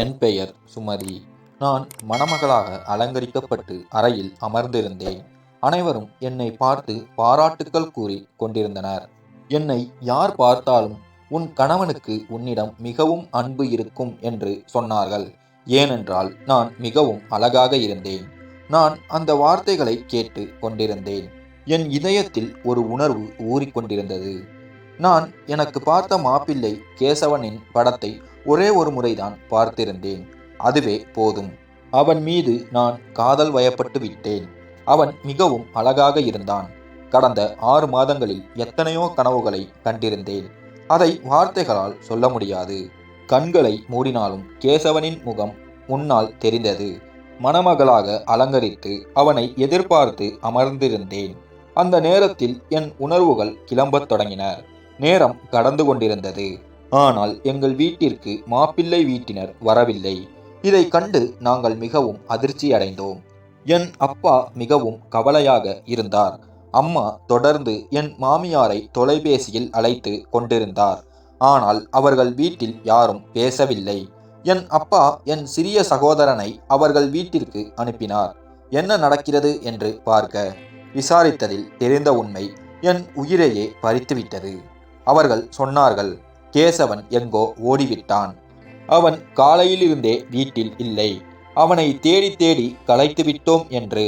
என் பெயர் சுமதி. நான் மணமகளாக அலங்கரிக்கப்பட்டு அறையில் அமர்ந்திருந்தேன். அனைவரும் என்னை பார்த்து பாராட்டுக்கள் கூறி கொண்டிருந்தனர். என்னை யார் பார்த்தாலும் உன் கணவனுக்கு உன்னிடம் மிகவும் அன்பு இருக்கும் என்று சொன்னார்கள். ஏனென்றால் நான் மிகவும் அழகாக இருந்தேன். நான் அந்த வார்த்தைகளை கேட்டு கொண்டிருந்தேன். என் இதயத்தில் ஒரு உணர்வு ஊறிக்கொண்டிருந்தது. நான் எனக்கு பார்த்த மாப்பிள்ளை கேசவனின் படத்தை ஒரே ஒரு முறைதான் பார்த்திருந்தேன். அதுவே போதும். அவன் மீது நான் காதல் வயப்பட்டு விட்டேன். அவன் மிகவும் அழகாக இருந்தான். கடந்த ஆறு மாதங்களில் எத்தனையோ கனவுகளை கண்டிருந்தேன். அதை வார்த்தைகளால் சொல்ல முடியாது. கண்களை மூடினாலும் கேசவனின் முகம் முன்னால் தெரிந்தது. மணமகளாக அலங்கரித்து அவனை எதிர்பார்த்து அமர்ந்திருந்தேன். அந்த நேரத்தில் என் உணர்வுகள் கிளம்பத் தொடங்கின. நேரம் கடந்து கொண்டிருந்தது. ஆனால் எங்கள் வீட்டிற்கு மாப்பிள்ளை வீட்டினர் வரவில்லை. இதை கண்டு நாங்கள் மிகவும் அதிர்ச்சி அடைந்தோம் என் அப்பா மிகவும் கவலையாக இருந்தார். அம்மா தொடர்ந்து என் மாமியாரை தொலைபேசியில் அழைத்து கொண்டிருந்தார். ஆனால் அவர்கள் வீட்டில் யாரும் பேசவில்லை. என் அப்பா என் சிறிய சகோதரனை அவர்கள் வீட்டிற்கு அனுப்பினார். என்ன நடக்கிறது என்று பார்க்க விசாரித்ததில் தெரிந்த உண்மை என் உயிரையே பறித்துவிட்டது. அவர்கள் சொன்னார்கள் கேசவன் எங்கோ ஓடிவிட்டான். அவன் காலையிலிருந்தே வீட்டில் இல்லை. அவனை தேடி தேடி கலைத்து விட்டோம் என்று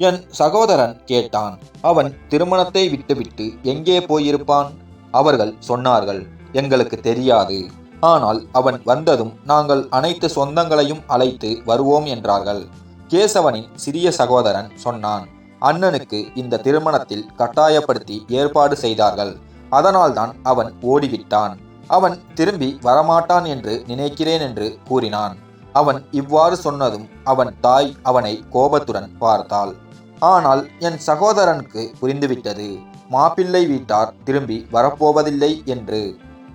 என் சகோதரன் கேட்டான். அவன் திருமணத்தை விட்டுவிட்டு எங்கே போயிருப்பான்? அவர்கள் சொன்னார்கள் எங்களுக்கு தெரியாது. ஆனால் அவன் வந்ததும் நாங்கள் அனைத்து சொந்தங்களையும் அழைத்து வருவோம் என்றார்கள். கேசவனின் சிறிய சகோதரன் சொன்னான் அண்ணனுக்கு இந்த திருமணத்தில் கட்டாயப்படுத்தி ஏற்பாடு செய்தார்கள். அதனால்தான் அவன் ஓடிவிட்டான். அவன் திரும்பி வரமாட்டான் என்று நினைக்கிறேன் என்று கூறினான். அவன் இவ்வாறு சொன்னதும் அவன் தாய் அவனை கோபத்துடன் பார்த்தாள். ஆனால் என் சகோதரனுக்கு புரிந்துவிட்டது. மாப்பிள்ளை வீட்டார் திரும்பி வரப்போவதில்லை என்று.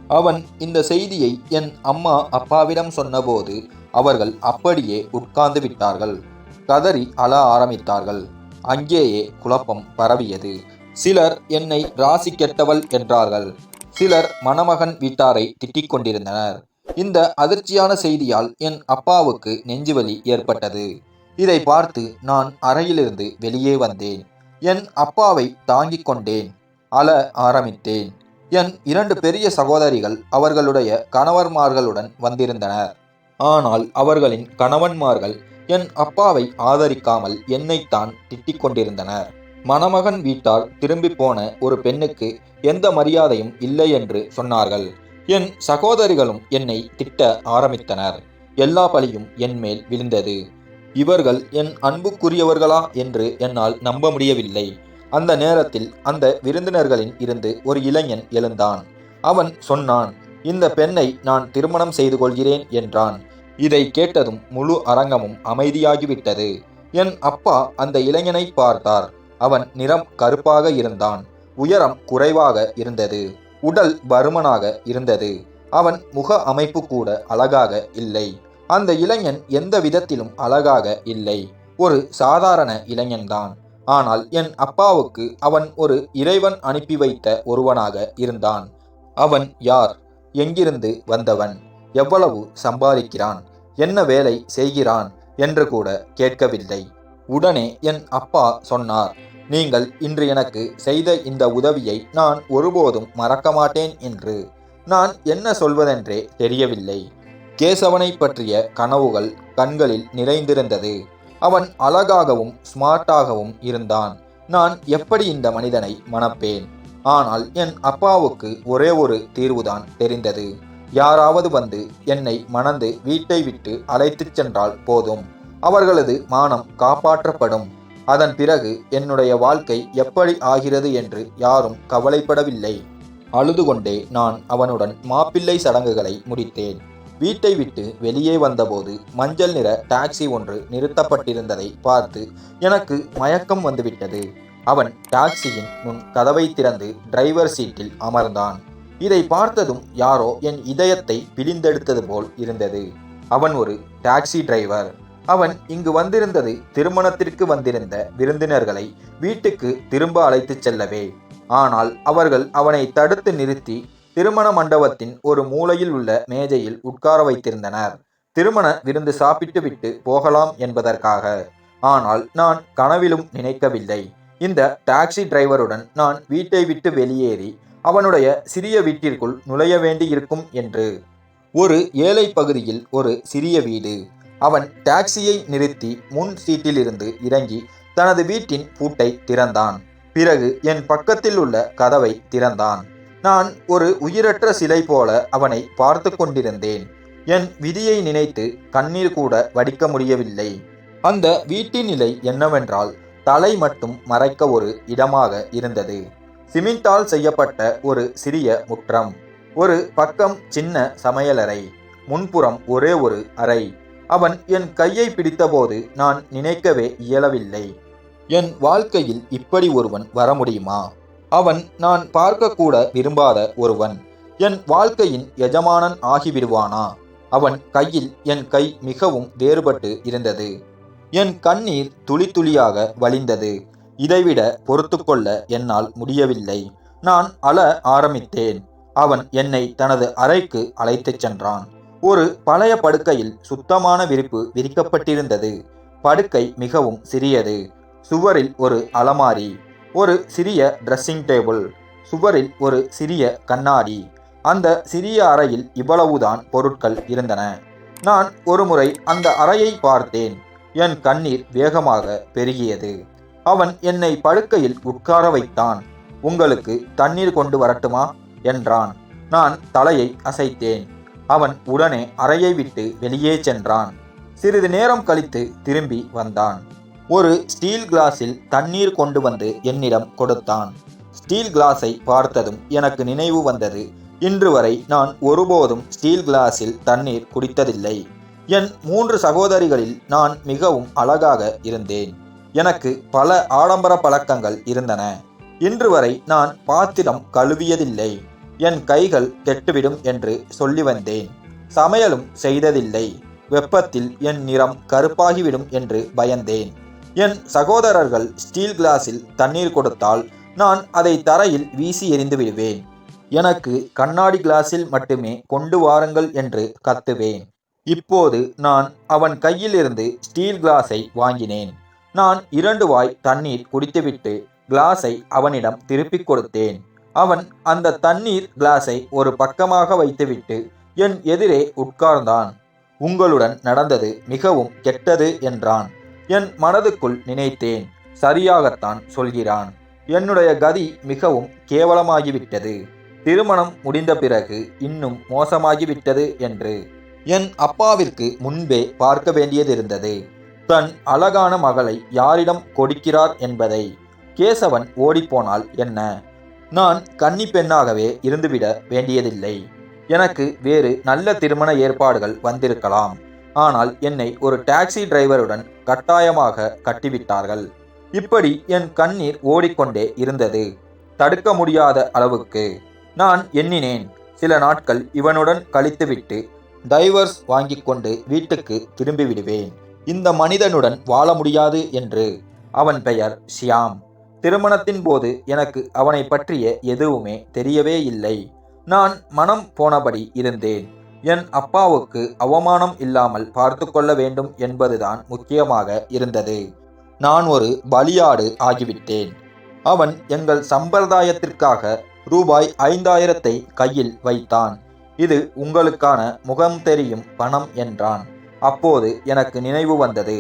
அவன் இந்த செய்தியை என் அம்மா அப்பாவிடம் சொன்னபோது அவர்கள் அப்படியே உட்கார்ந்து விட்டார்கள். கதறி அழ ஆரம்பித்தார்கள். அங்கேயே குழப்பம் பரவியது. சிலர் என்னை ராசி கெட்டவள் என்றார்கள். சிலர் மணமகன் வீட்டாரை திட்டிக் கொண்டிருந்தனர் இந்த அதிர்ச்சியான செய்தியால் என் அப்பாவுக்கு நெஞ்சுவலி ஏற்பட்டது. இதை பார்த்து நான் அறையிலிருந்து வெளியே வந்தேன். என் அப்பாவை தாங்கிக் கொண்டேன். அழ ஆரம்பித்தேன். என் இரண்டு பெரிய சகோதரிகள் அவர்களுடைய கணவன்மார்களுடன் வந்திருந்தனர். ஆனால் அவர்களின் கணவன்மார்கள் என் அப்பாவை ஆதரிக்காமல் என்னைத்தான் திட்டிக் கொண்டிருந்தனர் மணமகன் வீட்டார் திரும்பி போன ஒரு பெண்ணுக்கு எந்த மரியாதையும் இல்லை என்று சொன்னார்கள். என் சகோதரிகளும் என்னை திட்ட ஆரம்பித்தனர். எல்லா பழியும் என் மேல் விழுந்தது. இவர்கள் என் அன்புக்குரியவர்களா என்று என்னால் நம்ப முடியவில்லை. அந்த நேரத்தில் அந்த விருந்தினர்களின் இருந்து ஒரு இளைஞன் எழுந்தான். அவன் சொன்னான் இந்த பெண்ணை நான் திருமணம் செய்து கொள்கிறேன் என்றான். இதை கேட்டதும் முழு அரங்கமும் அமைதியாகிவிட்டது. என் அப்பா அந்த இளைஞனை பார்த்தார். அவன் நிறம் கருப்பாக இருந்தான் உயரம் குறைவாக இருந்தது உடல் பருமனாக இருந்தது. அவன் முக அமைப்பு கூட அழகாக இல்லை. அந்த இளைஞன் எந்த விதத்திலும் அழகாக இல்லை. ஒரு சாதாரண இளைஞன்தான். ஆனால் என் அப்பாவுக்கு அவன் ஒரு இறைவன் அனுப்பி வைத்த ஒருவனாக இருந்தான். அவன் யார்? எங்கிருந்து வந்தவன்? எவ்வளவு சம்பாதிக்கிறான்? என்ன வேலை செய்கிறான்? என்று கூட கேட்கவில்லை. உடனே என் அப்பா சொன்னார் நீங்கள் இன்று எனக்கு செய்த இந்த உதவியை நான் ஒருபோதும் மறக்க மாட்டேன் என்று. நான் என்ன சொல்வதென்றே தெரியவில்லை. கேசவனை பற்றிய கனவுகள் கண்களில் நிறைந்திருந்தது. அவன் அழகாகவும் ஸ்மார்ட்டாகவும் இருந்தான். நான் எப்படி இந்த மனிதனை மணப்பேன்? ஆனால் என் அப்பாவுக்கு ஒரே ஒரு தீர்வுதான் தெரிந்தது. யாராவது வந்து என்னை மணந்து வீட்டை விட்டு அழைத்துச் சென்றால் போதும். அவர்களது மானம் காப்பாற்றப்படும். அதன் பிறகு என்னுடைய வாழ்க்கை எப்படி ஆகிறது என்று யாரும் கவலைப்படவில்லை. அழுது கொண்டே நான் அவனுடன் மாப்பிள்ளை சடங்குகளை முடித்தேன். வீட்டை விட்டு வெளியே வந்தபோது மஞ்சள் நிற டாக்ஸி ஒன்று நிறுத்தப்பட்டிருந்ததை பார்த்து எனக்கு மயக்கம் வந்துவிட்டது. அவன் டாக்ஸியின் முன் கதவை திறந்து டிரைவர் சீட்டில் அமர்ந்தான். இதை பார்த்ததும் யாரோ என் இதயத்தை பிழிந்தெடுத்தது போல் இருந்தது. அவன் ஒரு டாக்ஸி டிரைவர். அவன் இங்கு வந்திருந்தது திருமணத்திற்கு வந்திருந்த விருந்தினர்களை வீட்டுக்கு திரும்ப அழைத்துச் செல்லவே. ஆனால் அவர்கள் அவனை தடுத்து நிறுத்தி திருமண மண்டபத்தின் ஒரு மூலையில் உள்ள மேஜையில் உட்கார வைத்திருந்தனர். திருமண விருந்து சாப்பிட்டு விட்டு போகலாம் என்பதற்காக. ஆனால் நான் கனவிலும் நினைக்கவில்லை. இந்த டாக்ஸி டிரைவருடன் நான் வீட்டை விட்டு வெளியேறி அவனுடைய சிறிய வீட்டிற்குள் நுழைய வேண்டியிருக்கும் என்று. ஒரு ஏழை பகுதியில் ஒரு சிறிய வீடு. அவன் டாக்ஸியை நிறுத்தி முன் சீட்டிலிருந்து இறங்கி தனது வீட்டின் பூட்டை திறந்தான். பிறகு என் பக்கத்தில் உள்ள கதவை திறந்தான். நான் ஒரு உயிரற்ற சிலை போல அவனை பார்த்து கொண்டிருந்தேன். என் விதியை நினைத்து கண்ணீர் கூட வடிக்க முடியவில்லை. அந்த வீட்டின் நிலை என்னவென்றால் தலை மட்டும் மறைக்க ஒரு இடமாக இருந்தது. சிமெண்டால் செய்யப்பட்ட ஒரு சிறிய முற்றம். ஒரு பக்கம் சின்ன சமையலறை முன்புறம் ஒரே ஒரு அறை. அவன் என் கையை பிடித்தபோது நான் நினைக்கவே இயலவில்லை. என் வாழ்க்கையில் இப்படி ஒருவன் வர முடியுமா? அவன் நான் பார்க்கக்கூட விரும்பாத ஒருவன். என் வாழ்க்கையின் எஜமானன் ஆகிவிடுவானா? அவன் கையில் என் கை மிகவும் வேறுபட்டு இருந்தது. என் கண்ணீர் துளி துளியாக வழிந்தது. இதைவிட பொறுத்து கொள்ள என்னால் முடியவில்லை. நான் அழ ஆரம்பித்தேன். அவன் என்னை தனது அறைக்கு அழைத்துச் சென்றான். ஒரு பழைய படுக்கையில் சுத்தமான விரிப்பு விரிக்கப்பட்டிருந்தது. படுக்கை மிகவும் சிறியது. சுவரில் ஒரு அலமாரி ஒரு சிறிய ட்ரெஸ்ஸிங் டேபிள் சுவரில் ஒரு சிறிய கண்ணாடி. அந்த சிறிய அறையில் இவ்வளவுதான் பொருட்கள் இருந்தன. நான் ஒருமுறை அந்த அறையை பார்த்தேன். என் கண்ணீர் வேகமாக பெருகியது. அவன் என்னை படுக்கையில் உட்கார வைத்தான். உங்களுக்கு தண்ணீர் கொண்டு வரட்டுமா? என்றான். நான் தலையை அசைத்தேன். அவன் உடனே அறையை விட்டு வெளியே சென்றான். சிறிது நேரம் கழித்து திரும்பி வந்தான். ஒரு ஸ்டீல் கிளாஸில் தண்ணீர் கொண்டு வந்து என்னிடம் கொடுத்தான். ஸ்டீல் கிளாஸை பார்த்ததும் எனக்கு நினைவு வந்தது இன்று வரை நான் ஒருபோதும் ஸ்டீல் கிளாஸில் தண்ணீர் குடித்ததில்லை. என் மூன்று சகோதரிகளில் நான் மிகவும் அழகாக இருந்தேன். எனக்கு பல ஆடம்பர பழக்கங்கள் இருந்தன. இன்று வரை நான் பாத்திரம் கழுவியதில்லை. என் கைகள் கெட்டுவிடும் என்று சொல்லி வந்தேன். சமையலும் செய்ததில்லை. வெப்பத்தில் என் நிறம் கருப்பாகிவிடும் என்று பயந்தேன். என் சகோதரர்கள் ஸ்டீல் கிளாஸில் தண்ணீர் கொடுத்தால் நான் அதை தரையில் வீசி எறிந்து விடுவேன். எனக்கு கண்ணாடி கிளாஸில் மட்டுமே கொண்டு வாருங்கள் என்று கத்துவேன். இப்போது நான் அவன் கையிலிருந்து ஸ்டீல் கிளாஸை வாங்கினேன். நான் இரண்டு வாய் தண்ணீர் குடித்துவிட்டு கிளாஸை அவனிடம் திருப்பிக் கொடுத்தேன். அவன் அந்த தண்ணீர் கிளாஸை ஒரு பக்கமாக வைத்துவிட்டு என் எதிரே உட்கார்ந்தான். உங்களுடன் நடந்தது மிகவும் கெட்டது என்றான். என் மனதுக்குள் நினைத்தேன். சரியாகத்தான் சொல்கிறான். என்னுடைய கதி மிகவும் கேவலமாகிவிட்டது. திருமணம் முடிந்த பிறகு இன்னும் மோசமாகிவிட்டது என்று என் அப்பாவிற்கு முன்பே பார்க்க வேண்டியதிருந்தது. தன் அழகான மகளை யாரிடம் கொடுக்கிறார் என்பதை கேசவன் ஓடிப்போனால் என்ன? நான் கன்னி பெண்ணாகவே இருந்துவிட வேண்டியதில்லை. எனக்கு வேறு நல்ல திருமண ஏற்பாடுகள் வந்திருக்கலாம். ஆனால் என்னை ஒரு டாக்ஸி டிரைவருடன் கட்டாயமாக கட்டிவிட்டார்கள். இப்படி என் கண்ணீர் ஓடிக்கொண்டே இருந்தது. தடுக்க முடியாத அளவுக்கு. நான் எண்ணினேன். சில நாட்கள் இவனுடன் கழித்துவிட்டு டைவர்ஸ் வாங்கிக் கொண்டு வீட்டுக்கு திரும்பிவிடுவேன் இந்த மனிதனுடன் வாழ முடியாது என்று. அவன் பெயர் ஷியாம். திருமணத்தின் போது எனக்கு அவனை பற்றிய எதுவுமே தெரியவே இல்லை. நான் மனம் போனபடி இருந்தேன். என் அப்பாவுக்கு அவமானம் இல்லாமல் பார்த்து கொள்ள வேண்டும் என்பதுதான் முக்கியமாக இருந்தது. நான் ஒரு பலியாடு ஆகிவிட்டேன். அவன் எங்கள் சம்பிரதாயத்திற்காக ரூபாய் ஐந்தாயிரத்தை கையில் வைத்தான். இது உங்களுக்கான முகம் தெரியும் பணம் என்றான். அப்போது எனக்கு நினைவு வந்தது.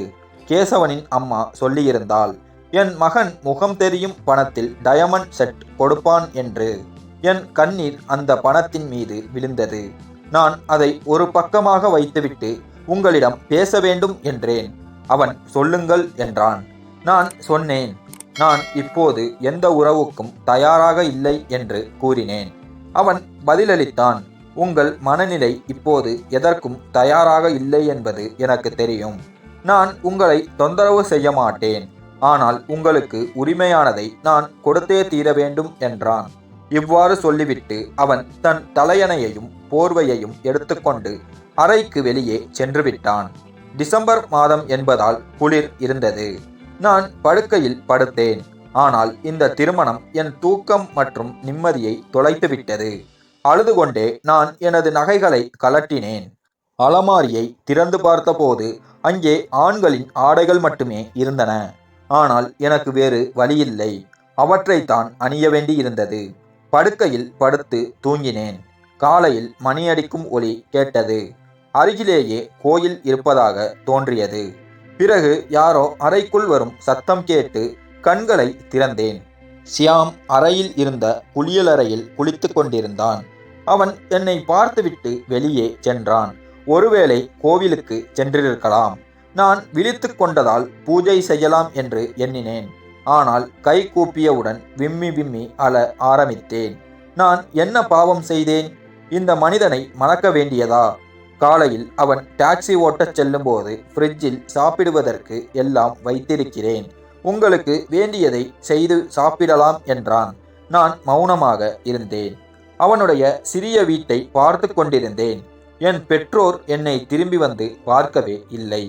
கேசவனின் அம்மா சொல்லியிருந்தாள் என் மகன் முகம் தெரியும் பணத்தில் டயமண்ட் செட் கொடுப்பான் என்று. என் கண்ணீர் அந்த பணத்தின் மீது விழுந்தது. நான் அதை ஒரு பக்கமாக வைத்துவிட்டு உங்களிடம் பேச வேண்டும் என்றேன். அவன் சொல்லுங்கள் என்றான். நான் சொன்னேன். நான் இப்போது எந்த உறவுக்கும் தயாராக இல்லை என்று கூறினேன். அவன் பதிலளித்தான். உங்கள் மனநிலை இப்போது எதற்கும் தயாராக இல்லை என்பது எனக்கு தெரியும். நான் உங்களை தொந்தரவு செய்ய மாட்டேன். ஆனால் உங்களுக்கு உரிமையானதை நான் கொடுத்தே தீர வேண்டும் என்றான். இவ்வாறு சொல்லிவிட்டு அவன் தன் தலையணையையும் போர்வையையும் எடுத்துக்கொண்டு அறைக்கு வெளியே சென்று விட்டான் டிசம்பர் மாதம் என்பதால் குளிர் இருந்தது. நான் படுக்கையில் படுத்தேன். ஆனால் இந்த திருமணம் என் தூக்கம் மற்றும் நிம்மதியை தொலைத்துவிட்டது. அழுது கொண்டே நான் எனது நகைகளை கலட்டினேன் அலமாரியை திறந்து பார்த்தபோது அங்கே ஆண்களின் ஆடைகள் மட்டுமே இருந்தன. ஆனால் எனக்கு வேறு வழியில்லை. அவற்றைத்தான் அணிய வேண்டியிருந்தது. படுக்கையில் படுத்து தூங்கினேன். காலையில் மணியடிக்கும் ஒலி கேட்டது. அருகிலேயே கோயில் இருப்பதாக தோன்றியது. பிறகு யாரோ அறைக்குள் வரும் சத்தம் கேட்டு கண்களை திறந்தேன். சியாம் அறையில் இருந்த குளியலறையில் குளித்துக் கொண்டிருந்தான். அவன் என்னை பார்த்துவிட்டு வெளியே சென்றான். ஒருவேளை கோவிலுக்கு சென்றிருக்கலாம். நான் விழித்து கொண்டதால் பூஜை செய்யலாம் என்று எண்ணினேன். ஆனால் கை கூப்பியவுடன் விம்மி விம்மி அழ ஆரம்பித்தேன். நான் என்ன பாவம் செய்தேன்? இந்த மனிதனை மணக்க வேண்டியதா? காலையில் அவன் டாக்ஸி ஓட்டச் செல்லும்போது ஃப்ரிட்ஜில் சாப்பிடுவதற்கு எல்லாம் வைத்திருக்கிறேன். உங்களுக்கு வேண்டியதை செய்து சாப்பிடலாம் என்றான். நான் மௌனமாக இருந்தேன். அவனுடைய சிறிய வீட்டை பார்த்து கொண்டிருந்தேன். என் பெற்றோர் என்னை திரும்பி வந்து பார்க்கவே இல்லை.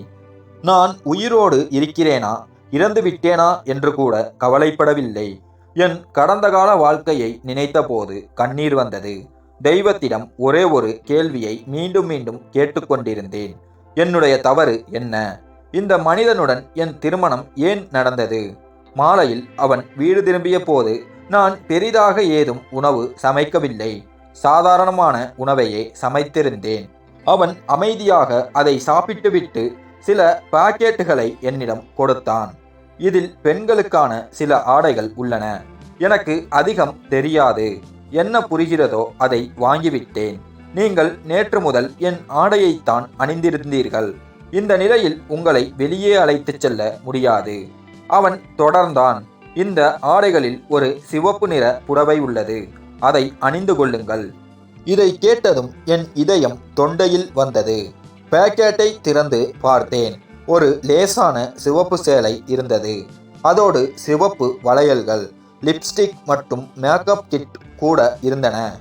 நான் உயிரோடு இருக்கிறேனா? இறந்து விட்டேனா? என்று கூட கவலைப்படவில்லை. என் கடந்த கால வாழ்க்கையை நினைத்தபோது கண்ணீர் வந்தது. தெய்வத்திடம் ஒரே ஒரு கேள்வியை மீண்டும் மீண்டும் கேட்டுக்கொண்டிருந்தேன். என்னுடைய தவறு என்ன? இந்த மனிதனுடன் என் திருமணம் ஏன் நடந்தது? மாலையில் அவன் வீடு திரும்பிய போது நான் பெரிதாக ஏதும் உணவு சமைக்கவில்லை. சாதாரணமான உணவையே சமைத்திருந்தேன். அவன் அமைதியாக அதை சாப்பிட்டுவிட்டு சில பாக்கெட்டுகளை என்னிடம் கொடுத்தான். இதில் பெண்களுக்கான சில ஆடைகள் உள்ளன. எனக்கு அதிகம் தெரியாது. என்ன புரிகிறதோ அதை வாங்கிவிட்டேன். நீங்கள் நேற்று முதல் என் ஆடையைத்தான் அணிந்திருந்தீர்கள். இந்த நிலையில் உங்களை வெளியே அழைத்துச் செல்ல முடியாது. அவன் தொடர்ந்தான். இந்த ஆடைகளில் ஒரு சிவப்பு நிற புடவை உள்ளது. அதை அணிந்து கொள்ளுங்கள். இதை கேட்டதும் என் இதயம் தொண்டையில் வந்தது. பேக்கெட்டை திறந்து பார்த்தேன். ஒரு லேசான சிவப்பு சேலை இருந்தது. அதோடு சிவப்பு வளையல்கள் லிப்ஸ்டிக் மற்றும் மேக்கப் கிட் கூட இருந்தன.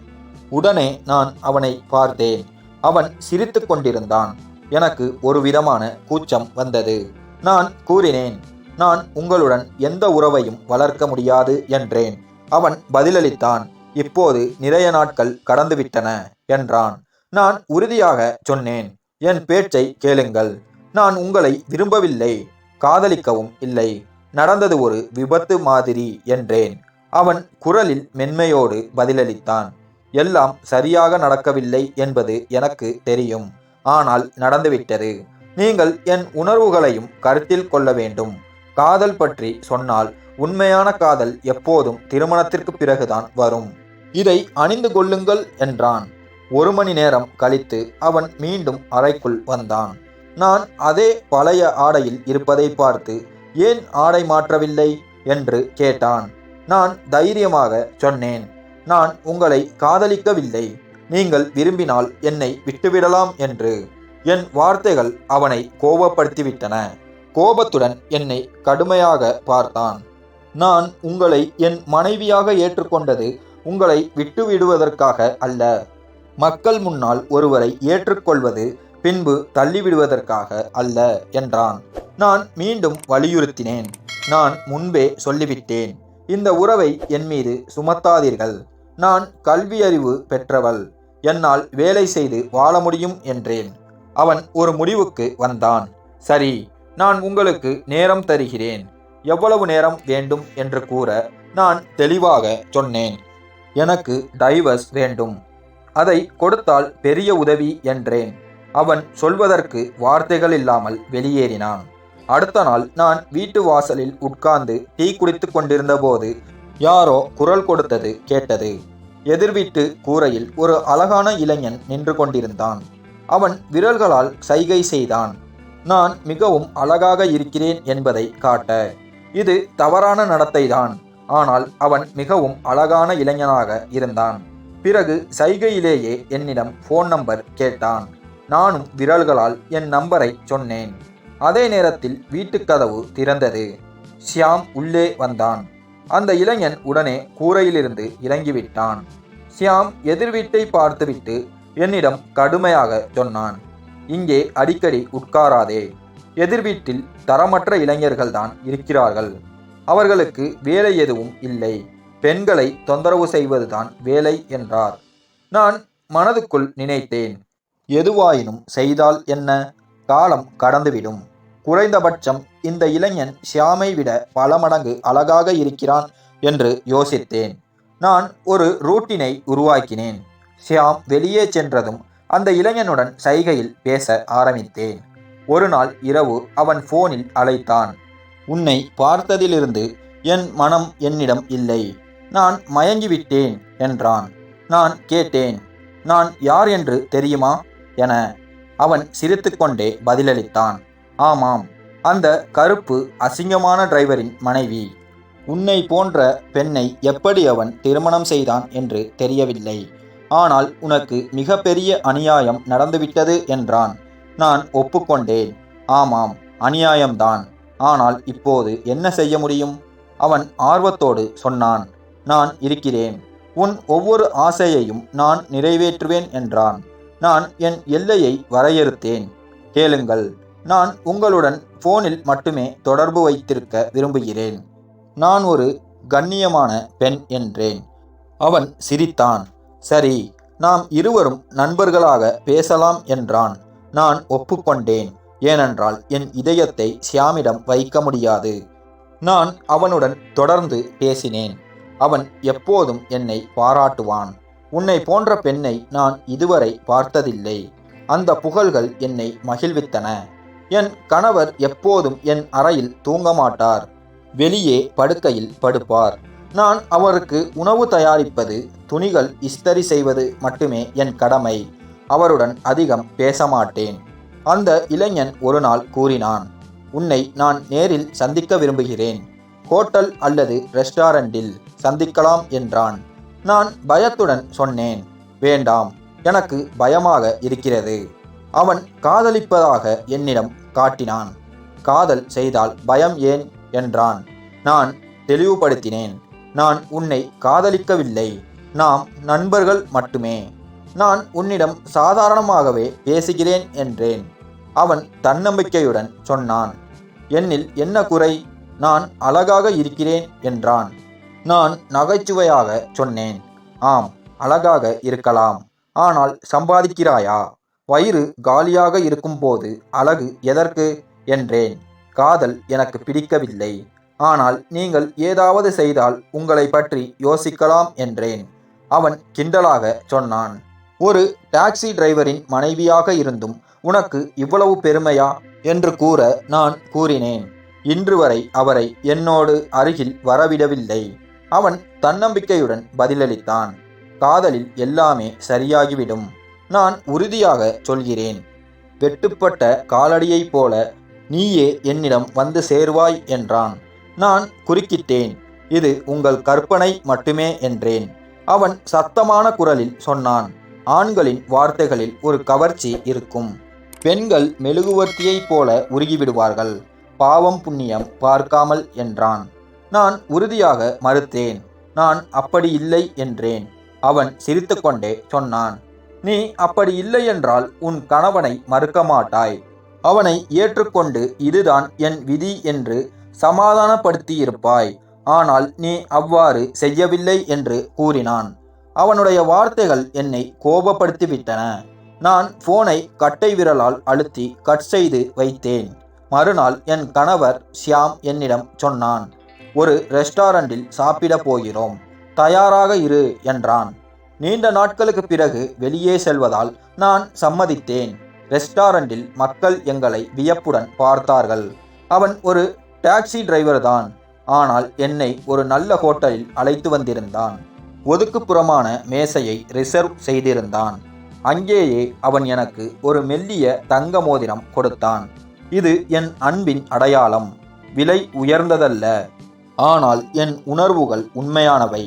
உடனே நான் அவனை பார்த்தேன். அவன் சிரித்து கொண்டிருந்தான். எனக்கு ஒரு விதமான கூச்சம் வந்தது. நான் கூறினேன் நான் உங்களுடன் எந்த உறவையும் வளர்க்க முடியாது என்றேன். அவன் பதிலளித்தான் இப்போது நிறைய நாட்கள் கடந்துவிட்டன என்றான். நான் உறுதியாக சொன்னேன். என் பேச்சை கேளுங்கள். நான் உங்களை விரும்பவில்லை. காதலிக்கவும் இல்லை. நடந்தது ஒரு விபத்து மாதிரி என்றேன். அவன் குரலில் மென்மையோடு பதிலளித்தான். எல்லாம் சரியாக நடக்கவில்லை என்பது எனக்கு தெரியும். ஆனால் நடந்துவிட்டது. நீங்கள் என் உணர்வுகளையும் கருத்தில் கொள்ள வேண்டும். காதல் பற்றி சொன்னால் உண்மையான காதல் எப்போதும் திருமணத்திற்கு பிறகுதான் வரும். இதை அணிந்து கொள்ளுங்கள் என்றான். ஒரு மணி நேரம் கழித்து அவன் மீண்டும் அறைக்குள் வந்தான். நான் அதே பழைய ஆடையில் இருப்பதை பார்த்து ஏன் ஆடை மாற்றவில்லை? என்று கேட்டான். நான் தைரியமாக சொன்னேன். நான் உங்களை காதலிக்கவில்லை. நீங்கள் விரும்பினால் என்னை விட்டுவிடலாம் என்று. என் வார்த்தைகள் அவனை கோபப்படுத்திவிட்டன. கோபத்துடன் என்னை கடுமையாக பார்த்தான். நான் உங்களை என் மனைவியாக ஏற்றுக்கொண்டது உங்களை விட்டுவிடுவதற்காக அல்ல. மக்கள் முன்னால் ஒருவரை ஏற்றுக்கொள்வது பின்பு தள்ளிவிடுவதற்காக அல்ல என்றான். நான் மீண்டும் வலியுறுத்தினேன். நான் முன்பே சொல்லிவிட்டேன். இந்த உறவை என் மீது சுமத்தாதீர்கள். நான் கல்வியறிவு பெற்றவள். என்னால் வேலை செய்து வாழ முடியும் என்றேன். அவன் ஒரு முடிவுக்கு வந்தான். சரி நான் உங்களுக்கு நேரம் தருகிறேன். எவ்வளவு நேரம் வேண்டும் என்று கூற நான் தெளிவாக சொன்னேன். எனக்கு டைவர்ஸ் வேண்டும். அதை கொடுத்தால் பெரிய உதவி என்றேன். அவன் சொல்வதற்கு வார்த்தைகள் இல்லாமல் வெளியேறினான். அடுத்த நாள் நான் வீட்டு வாசலில் உட்கார்ந்து டீ குடித்து கொண்டிருந்த போது யாரோ குரல் கொடுத்தது கேட்டது. எதிர்வீட்டு கூரையில் ஒரு அழகான இளைஞன் நின்று கொண்டிருந்தான். அவன் விரல்களால் சைகை செய்தான். நான் மிகவும் அழகாக இருக்கிறேன் என்பதை காட்ட. இது தவறான நடத்தைதான். ஆனால் அவன் மிகவும் அழகான இளைஞனாக இருந்தான். பிறகு சைகையிலேயே என்னிடம் ஃபோன் நம்பர் கேட்டான். நானும் விரல்களால் என் நம்பரை சொன்னேன். அதே நேரத்தில் வீட்டுக்கதவு திறந்தது. ஷியாம் உள்ளே வந்தான். அந்த இளைஞன் உடனே கூரையிலிருந்து இறங்கிவிட்டான். ஷியாம் எதிர் வீட்டை பார்த்துவிட்டு என்னிடம் கடுமையாக சொன்னான். இங்கே அடிக்கடி உட்காராதே. எதிர் வீட்டில் தரமற்ற இளைஞர்கள்தான் இருக்கிறார்கள். அவர்களுக்கு வேலை எதுவும் இல்லை. பெண்களை தொந்தரவு செய்வதுதான் வேலை என்றார். நான் மனதுக்குள் நினைத்தேன் எதுவாயினும் செய்தால் என்ன? காலம் கடந்துவிடும். குறைந்தபட்சம் இந்த இளைஞன் ஷியாமை விட பல மடங்கு அழகாக இருக்கிறான் என்று யோசித்தேன். நான் ஒரு ரூட்டினை உருவாக்கினேன். ஷியாம் வெளியே சென்றதும் அந்த இளைஞனுடன் சைகையில் பேச ஆரம்பித்தேன். ஒரு நாள் இரவு அவன் போனில் அழைத்தான் உன்னை பார்த்ததிலிருந்து என் மனம் என்னிடம் இல்லை. நான் மயங்கிவிட்டேன் என்றான். நான் கேட்டேன் நான் யார் என்று தெரியுமா? என அவன் சிரித்துக்கொண்டே பதிலளித்தான். ஆமாம் அந்த கருப்பு அசிங்கமான டிரைவரின் மனைவி. உன்னை போன்ற பெண்ணை எப்படி அவன் திருமணம் செய்தான் என்று தெரியவில்லை. ஆனால் உனக்கு மிகப்பெரிய அநியாயம் நடந்துவிட்டது என்றான். நான் ஒப்புக்கொண்டேன். ஆமாம் அநியாயம்தான். ஆனால் இப்போது என்ன செய்ய முடியும்? அவன் ஆர்வத்தோடு சொன்னான். நான் இருக்கிறேன். உன் ஒவ்வொரு ஆசையையும் நான் நிறைவேற்றுவேன் என்றான். நான் என் எல்லையை வரையறுத்தேன். கேளுங்கள் நான் உங்களுடன் போனில் மட்டுமே தொடர்பு வைத்திருக்க விரும்புகிறேன். நான் ஒரு கண்ணியமான பெண் என்றேன். அவன் சிரித்தான். சரி நாம் இருவரும் நண்பர்களாக பேசலாம் என்றான். நான் ஒப்புக்கொண்டேன். ஏனென்றால் என் இதயத்தை ஷியாமிடம் வைக்க முடியாது. நான் அவனுடன் தொடர்ந்து பேசினேன். அவன் எப்போதும் என்னை பாராட்டுவான். உன்னை போன்ற பெண்ணை நான் இதுவரை பார்த்ததில்லை. அந்த புகழ்கள் என்னை மகிழ்வித்தன. என் கணவர் எப்போதும் என் அறையில் தூங்க மாட்டார். வெளியே படுக்கையில் படுப்பார். நான் அவருக்கு உணவு தயாரிப்பது துணிகள் இஸ்தரி செய்வது மட்டுமே என் கடமை. அவருடன் அதிகம் பேச மாட்டேன். அந்த இளைஞன் ஒரு நாள் கூறினான் உன்னை நான் நேரில் சந்திக்க விரும்புகிறேன். ஹோட்டல் அல்லது ரெஸ்டாரண்டில் சந்திக்கலாம் என்றான். நான் பயத்துடன் சொன்னேன் வேண்டாம் எனக்கு பயமாக இருக்கிறது. அவன் காதலிப்பதாக என்னிடம் காட்டினான். காதல் செய்தால் பயம் ஏன்? என்றான். நான் தெளிவுபடுத்தினேன். நான் உன்னை காதலிக்கவில்லை. நாம் நண்பர்கள் மட்டுமே. நான் உன்னிடம் சாதாரணமாகவே பேசுகிறேன் என்றேன். அவன் தன்னம்பிக்கையுடன் சொன்னான். என்னில் என்ன குறை? நான் அழகாக இருக்கிறேன் என்றான். நான் நகைச்சுவையாக சொன்னேன். ஆம் அழகாக இருக்கலாம். ஆனால் சம்பாதிக்கிறாயா? வயிறு காலியாக இருக்கும்போது அழகு எதற்கு? என்றேன். காதல் எனக்கு பிடிக்கவில்லை. ஆனால் நீங்கள் ஏதாவது செய்தால் உங்களை பற்றி யோசிக்கலாம் என்றேன். அவன் கிண்டலாக சொன்னான். ஒரு டாக்ஸி டிரைவரின் மனைவியாக இருந்தும் உனக்கு இவ்வளவு பெருமையா? என்று கூற நான் கூறினேன். இன்று வரை அவரை என்னோடு அருகில் வரவிடவில்லை. அவன் தன்னம்பிக்கையுடன் பதிலளித்தான். காதலில் எல்லாமே சரியாகிவிடும். நான் உறுதியாக சொல்கிறேன். வெட்டுப்பட்ட காலடியைப் போல நீயே என்னிடம் வந்து சேர்வாய் என்றான். நான் குறுக்கிட்டேன். இது உங்கள் கற்பனை மட்டுமே என்றேன். அவன் சத்தமான குரலில் சொன்னான். ஆண்களின் வார்த்தைகளில் ஒரு கவர்ச்சி இருக்கும். பெண்கள் மெழுகுவர்த்தியைப் போல உருகிவிடுவார்கள். பாவம் புண்ணியம் பார்க்காமல் என்றான். நான் உறுதியாக மறுத்தேன். நான் அப்படி இல்லை என்றேன். அவன் சிரித்துக்கொண்டே சொன்னான். நீ அப்படி இல்லை என்றால் உன் கணவனை மறுக்க மாட்டாய். அவனை ஏற்றுக்கொண்டு இதுதான் என் விதி என்று சமாதானப்படுத்தியிருப்பாய். ஆனால் நீ அவ்வாறு செய்யவில்லை என்று கூறினான். அவனுடைய வார்த்தைகள் என்னை கோபப்படுத்திவிட்டன. நான் போனை கட்டை விரலால் அழுத்தி கட் செய்து வைத்தேன். மறுநாள் என் கணவர் ஷியாம் என்னிடம் சொன்னான். ஒரு ரெஸ்டாரண்டில் சாப்பிட போகிறோம். தயாராக இரு என்றான். நீண்ட நாட்களுக்கு பிறகு வெளியே செல்வதால் நான் சம்மதித்தேன். ரெஸ்டாரண்டில் மக்கள் எங்களை வியப்புடன் பார்த்தார்கள். அவன் ஒரு டாக்ஸி டிரைவர் தான் ஆனால் என்னை ஒரு நல்ல ஹோட்டலில் அழைத்து வந்திருந்தான். ஒதுக்குப்புறமான மேசையை ரிசர்வ் செய்திருந்தான். அங்கேயே அவன் எனக்கு ஒரு மெல்லிய தங்க மோதிரம் கொடுத்தான். இது என் அன்பின் அடையாளம். விலை உயர்ந்ததல்ல. ஆனால் என் உணர்வுகள் உண்மையானவை.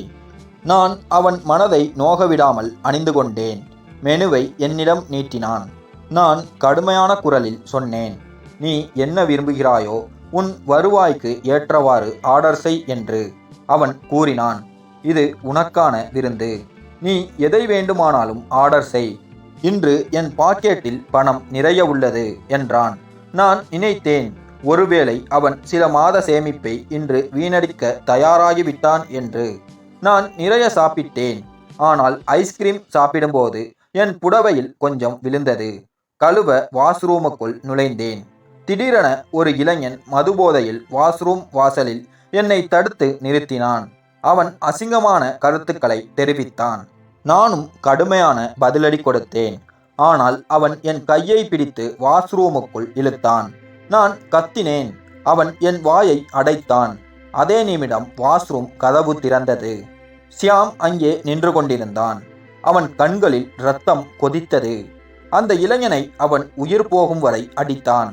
நான் அவன் மனதை நோகவிடாமல் அணிந்து கொண்டேன். மெனுவை என்னிடம் நீட்டினான். நான் கடுமையான குரலில் சொன்னேன் நீ என்ன விரும்புகிறாயோ உன் வருவாய்க்கு ஏற்றவாறு ஆர்டர் செய் என்று அவன் கூறினான். இது உனக்கான விருந்து. நீ எதை வேண்டுமானாலும் ஆர்டர் செய். இன்று என் பாக்கெட்டில் பணம் நிறைய உள்ளது என்றான். நான் நினைத்தேன் ஒருவேளை அவன் சில மாத சேமிப்பை இன்று வீணடிக்க தயாராகிவிட்டான் என்று. நான் நிறைய சாப்பிட்டேன். ஆனால் ஐஸ்கிரீம் சாப்பிடும்போது என் புடவையில் கொஞ்சம் விழுந்தது. கழுவ வாஷ்ரூமுக்குள் நுழைந்தேன். திடீரென ஒரு இளைஞன் மதுபோதையில் வாஷ்ரூம் வாசலில் என்னை தடுத்து நிறுத்தினான். அவன் அசிங்கமான கருத்துக்களை தெரிவித்தான். நானும் கடுமையான பதிலடி கொடுத்தேன். ஆனால் அவன் என் கையை பிடித்து வாஷ்ரூமுக்குள் இழுத்தான். நான் கத்தினேன் அவன் என் வாயை அடைத்தான். அதே நிமிடம் வாஷ்ரூம் கதவு திறந்தது. சியாம் அங்கே நின்று கொண்டிருந்தான். அவன் கண்களில் ரத்தம் கொதித்தது. அந்த இளைஞனை அவன் உயிர் போகும் வரை அடித்தான்.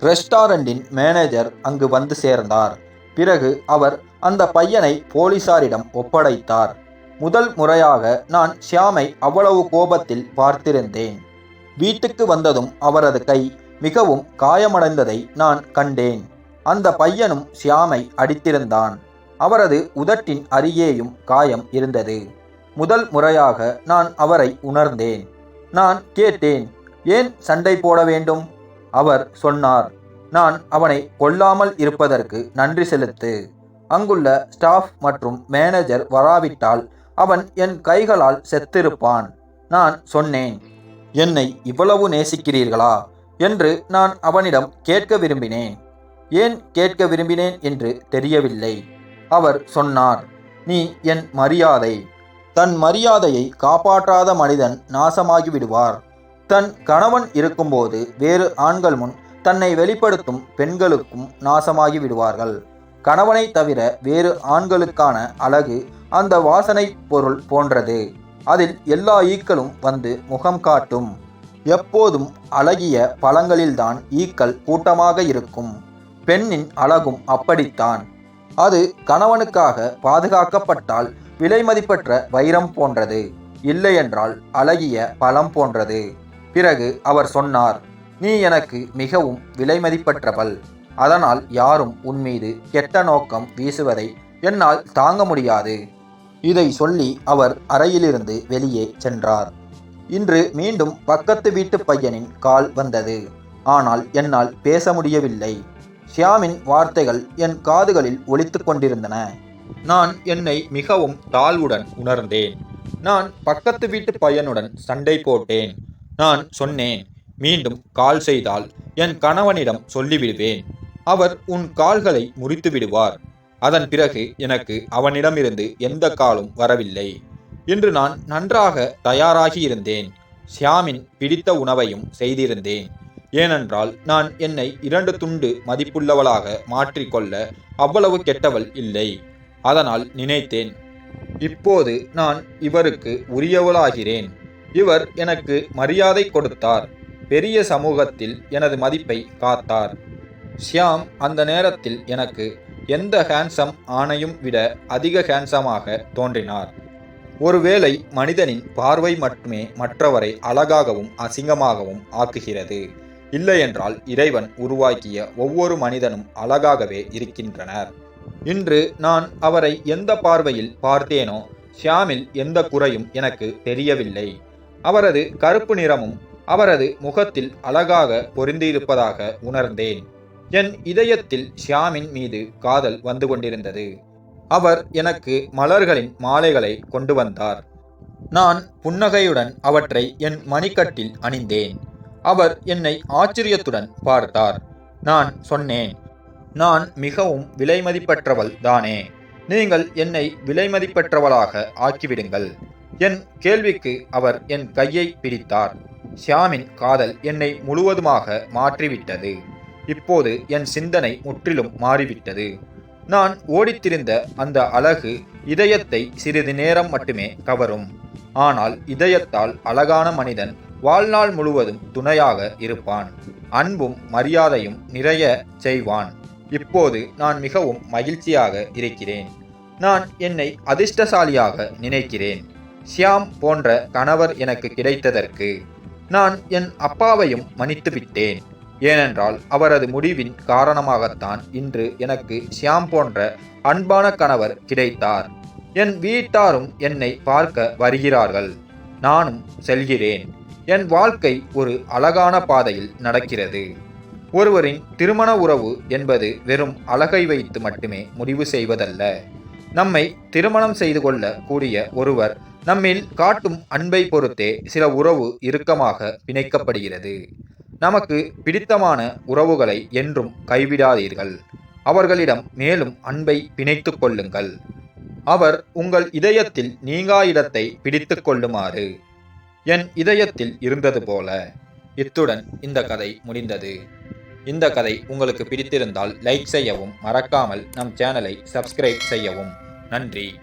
ரெஸ்டாரண்டின் மேனேஜர் அங்கு வந்து சேர்ந்தார். பிறகு அவர் அந்த பையனை போலீசாரிடம் ஒப்படைத்தார். முதல் முறையாக நான் ஷியாமை அவ்வளவு கோபத்தில் பார்த்திருந்தேன். வீட்டுக்கு வந்ததும் அவரது கை மிகவும் காயமடைந்ததை நான் கண்டேன். அந்த பையனும் ஷியாமை அடித்திருந்தான். அவரது உதட்டின் அருகேயும் காயம் இருந்தது. முதல் முறையாக நான் அவரை உணர்ந்தேன். நான் கேட்டேன் ஏன் சண்டை போட வேண்டும்? அவர் சொன்னார் நான் அவனை கொல்லாமல் இருப்பதற்கு நன்றி செலுத்து. அங்குள்ள ஸ்டாஃப் மற்றும் மேனேஜர் வராவிட்டால் அவன் என் கைகளால் செத்திருப்பான். நான் சொன்னேன் என்னை இவ்வளவு நேசிக்கிறீர்களா? என்று நான் அவனிடம் கேட்க விரும்பினேன். ஏன் கேட்க விரும்பினேன் என்று தெரியவில்லை. அவர் சொன்னார் நீ என் மரியாதை. தன் மரியாதையை காப்பாற்றாத மனிதன் நாசமாகி விடுவார் தன் கணவன் இருக்கும்போது வேறு ஆண்கள் முன் தன்னை வெளிப்படுத்தும் பெண்களுக்கும் நாசமாகி விடுவார்கள் கணவனை தவிர வேறு ஆண்களுக்கான அழகு அந்த வாசனை பொருள் போன்றது. அதில் எல்லா ஈக்களும் வந்து முகம் காட்டும். எப்போதும் அழகிய பழங்களில்தான் ஈக்கள் கூட்டமாக இருக்கும். பெண்ணின் அழகும் அப்படித்தான். அது கணவனுக்காக பாதுகாக்கப்பட்டால் விலைமதிப்பற்ற வைரம் போன்றது. இல்லையென்றால் அழகிய பழம் போன்றது. பிறகு அவர் சொன்னார் நீ எனக்கு மிகவும் விலைமதிப்பற்றவள் அதனால் யாரும் உன்மீது கெட்ட நோக்கம் வீசுவதை என்னால் தாங்க முடியாது இதை சொல்லி அவர் அறையிலிருந்து வெளியே சென்றார். இன்று மீண்டும் பக்கத்து வீட்டு பையனின் கால் வந்தது. ஆனால் என்னால் பேச முடியவில்லை. ஷியாமின் வார்த்தைகள் என் காதுகளில் ஒலித்து கொண்டிருந்தன. நான் என்னை மிகவும் தாழ்வுடன் உணர்ந்தேன். நான் பக்கத்து வீட்டு பையனுடன் சண்டை போட்டேன். நான் சொன்னேன் மீண்டும் கால் செய்தால் என் கணவனிடம் சொல்லிவிடுவேன். அவர் உன் கால்களை முறித்து விடுவார் அதன் பிறகு எனக்கு அவனிடமிருந்து எந்த காலும் வரவில்லை. இன்று நான் நன்றாக தயாராகி இருந்தேன் ஷியாமின் பிடித்த உணவையும் செய்திருந்தேன். ஏனென்றால் நான் என்னை இரண்டு துண்டு மதிப்புள்ளவளாக மாற்றிக்கொள்ள அவ்வளவு கெட்டவள் இல்லை. அதனால் நினைத்தேன் இப்போது நான் இவருக்கு உரியவளாகிறேன். இவர் எனக்கு மரியாதை கொடுத்தார். பெரிய சமூகத்தில் எனது மதிப்பை காத்தார். ஷியாம் அந்த நேரத்தில் எனக்கு எந்த ஹேண்ட்ஸம் ஆணையும் விட அதிக ஹேண்ட்ஸமாக தோன்றினார். ஒருவேளை மனிதனின் பார்வை மட்டுமே மற்றவரை அழகாகவும் அசிங்கமாகவும் ஆக்குகிறது. இல்லையென்றால் இறைவன் உருவாக்கிய ஒவ்வொரு மனிதனும் அழகாகவே இருக்கின்றனர். இன்று நான் அவரை எந்த பார்வையில் பார்த்தேனோ ஷியாமில் எந்த குறையும் எனக்கு தெரியவில்லை. அவரது கருப்பு நிறமும் அவரது முகத்தில் அழகாக பொருந்தியிருப்பதாக உணர்ந்தேன். என் இதயத்தில் ஷியாமின் மீது காதல் வந்து கொண்டிருந்தது. அவர் எனக்கு மலர்களின் மாலைகளை கொண்டு வந்தார். நான் புன்னகையுடன் அவற்றை என் மணிக்கட்டில் அணிந்தேன். அவர் என்னை ஆச்சரியத்துடன் பார்த்தார். நான் சொன்னேன் நான் மிகவும் விலைமதிப்பற்றவள் தானே. நீங்கள் என்னை விலைமதிப்பற்றவளாக ஆக்கிவிடுங்கள். என் கேள்விக்கு அவர் என் கையை பிடித்தார். ஷியாமின் காதல் என்னை முழுவதுமாக மாற்றிவிட்டது. இப்போது என் சிந்தனை முற்றிலும் மாறிவிட்டது. நான் ஓடித்திருந்த அந்த அழகு இதயத்தை சிறிது நேரம் மட்டுமே கவரும். ஆனால் இதயத்தால் அழகான மனிதன் வாழ்நாள் முழுவதும் துணையாக இருப்பான். அன்பும் மரியாதையும் நிறைய செய்வான். இப்போது நான் மிகவும் மகிழ்ச்சியாக இருக்கிறேன். நான் என்னை அதிர்ஷ்டசாலியாக நினைக்கிறேன். ஷியாம் போன்ற கணவர் எனக்கு கிடைத்ததற்கு நான் என் அப்பாவையும் மன்னித்து விட்டேன் ஏனென்றால் அவரது முடிவின் காரணமாகத்தான் இன்று எனக்கு ஷியாம் போன்ற அன்பான கணவர் கிடைத்தார். என் வீட்டாரும் என்னை பார்க்க வருகிறார்கள். நானும் செல்கிறேன். என் வாழ்க்கை ஒரு அழகான பாதையில் நடக்கிறது. ஒருவரின் திருமண உறவு என்பது வெறும் அழகை வைத்து மட்டுமே முடிவு செய்வதல்ல. நம்மை திருமணம் செய்து கொள்ள கூடிய ஒருவர் நம்மில் காட்டும் அன்பை பொறுத்தே சில உறவு இறுக்கமாக பிணைக்கப்படுகிறது. நமக்கு பிடித்தமான உறவுகளை என்றும் கைவிடாதீர்கள். அவர்களிடம் மேலும் அன்பை பிணைத்து கொள்ளுங்கள். அவர் உங்கள் இதயத்தில் நீங்கா இடத்தை பிடித்து கொள்ளுமாறு. என் இதயத்தில் இருந்தது போல. இத்துடன் இந்த கதை முடிந்தது. இந்த கதை உங்களுக்கு பிடித்திருந்தால் லைக் செய்யவும் மறக்காமல் நம் சேனலை சப்ஸ்கிரைப் செய்யவும். நன்றி.